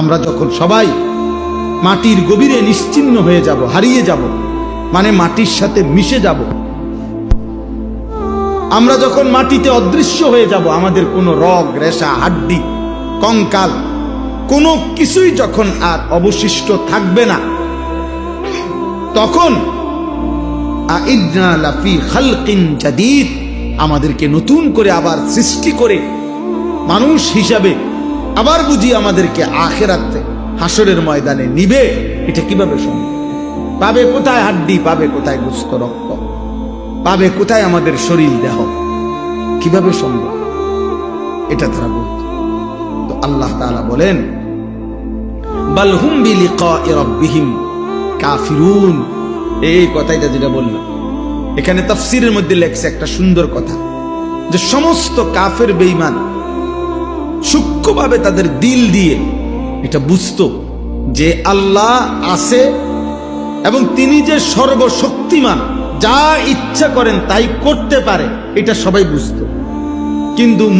আমরা যখন সবাই মাটির গভীরে নিশ্চিন্ন হয়ে যাব, হারিয়ে যাব মানে মাটির সাথে মিশে যাব, আমরা যখন মাটিতে অদৃশ্য হয়ে যাব, আমাদের কোনো রগ, রেশা, হাড্ডি, কঙ্কাল, কোনো কিছুই যখন আর অবশিষ্ট থাকবে না, তখন আমাদেরকে নতুন করে আবার সৃষ্টি করে মানুষ হিসাবে আবার বুঝি আমাদেরকে আখেরাতে হাসরের ময়দানে নিবে? এটা কীভাবে সম্ভব? পাবে কোথায় হাড্ডি, পাবে কোথায় গুস্ত রক্ত? পাবে কোথায় আমাদের শরীর দেহ? কীভাবে সম্ভব? এটা তারা বলত। তো আল্লাহ তাআলা বলেন বালহুম রাব্বিহিম কাফিরুন। এই কথাইটা যেটা বললাম, এখানে তাফসিরের মধ্যে লেখছে একটা সুন্দর কথা, যে সমস্ত কাফের বেঈমান সূক্ষ্মভাবে তাদের দিল দিয়ে এটা বুঝত যে আল্লাহ আছে এবং তিনি যে সর্বশক্তিমান, যা ইচ্ছা করেন তাই করতে পারে, এটা সবাই বুঝত। কিন্তু